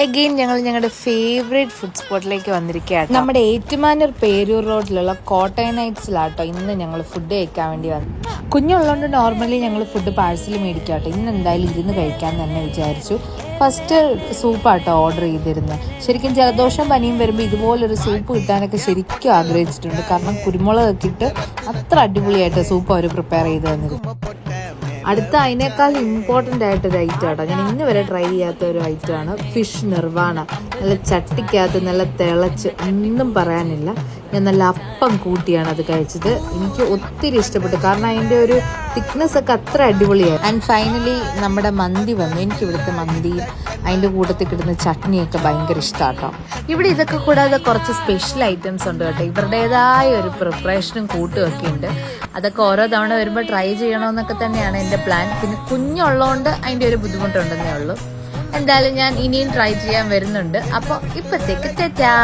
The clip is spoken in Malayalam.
എഗെയിൻ ഞങ്ങൾ ഞങ്ങളുടെ ഫേവറേറ്റ് ഫുഡ് സ്പോട്ടിലേക്ക് വന്നിരിക്കുകയാണ്. നമ്മുടെ ഏറ്റുമാനൂർ പേരൂർ റോഡിലുള്ള കോട്ടയം നൈറ്റ്സിലാട്ടോ ഇന്ന് ഞങ്ങൾ ഫുഡ് കഴിക്കാൻ വേണ്ടി വന്നു കുഞ്ഞുള്ളതുകൊണ്ട് നോർമലി ഞങ്ങൾ ഫുഡ് പാഴ്സൽ മേടിക്കാട്ടോ. ഇന്ന് എന്തായാലും ഇരുന്ന് കഴിക്കാൻ തന്നെ വിചാരിച്ചു. ഫസ്റ്റ് സൂപ്പാട്ടോ ഓർഡർ ചെയ്തിരുന്നത്. ശരിക്കും ജലദോഷം പനിയും വരുമ്പോൾ ഇതുപോലൊരു സൂപ്പ് കിട്ടാനൊക്കെ ശരിക്കും ആഗ്രഹിച്ചിട്ടുണ്ട്. കാരണം കുരുമുളകൊക്കെ ഇട്ട് അത്ര അടിപൊളിയായിട്ട് സൂപ്പ് അവർ പ്രിപ്പയർ ചെയ്ത് തന്നിരുന്നു അടുത്ത അതിനേക്കാൾ ഇമ്പോർട്ടന്റ് ആയിട്ടൊരു ഐറ്റം ആട്ടോ ഞാൻ ഇന്ന് വരെ ട്രൈ ചെയ്യാത്ത ഒരു ഐറ്റമാണ് ഫിഷ് നിർവാണ നല്ല ചട്ടിക്കകത്ത് നല്ല തിളച്ച് ഒന്നും പറയാനില്ല. ഞാൻ നല്ല അപ്പം കൂട്ടിയാണ് അത് കഴിച്ചത്. എനിക്ക് ഒത്തിരി ഇഷ്ടപ്പെട്ടു. കാരണം അതിന്റെ ഒരു തിക്നെസ് ഒക്കെ അത്ര അടിപൊളിയായി. ആൻഡ് ഫൈനലി നമ്മുടെ മന്തി വന്നു. എനിക്ക് ഇവിടുത്തെ മന്തി അതിന്റെ കൂട്ടത്തിൽ കിട്ടുന്ന ചട്നിയൊക്കെ ഭയങ്കര ഇഷ്ടമാട്ടോ ഇവിടെ ഇതൊക്കെ കൂടാതെ കുറച്ച് സ്പെഷ്യൽ ഐറ്റംസ് ഉണ്ട് കേട്ടോ. ഇവരുടേതായ ഒരു പ്രിപ്പറേഷനും കൂട്ടുമൊക്കെ ഉണ്ട്. അതൊക്കെ ഓരോ തവണ വരുമ്പോൾ ട്രൈ ചെയ്യണമെന്നൊക്കെ തന്നെയാണ് എന്റെ പ്ലാൻ പിന്നെ കുഞ്ഞുള്ളതുകൊണ്ട് അതിന്റെ ഒരു ബുദ്ധിമുട്ടുണ്ടെന്നേ ഉള്ളൂ. എന്തായാലും ഞാൻ ഇനിയും ട്രൈ ചെയ്യാൻ വരുന്നുണ്ട്. അപ്പോൾ ഇപ്പത്തേക്ക് തെറ്റാ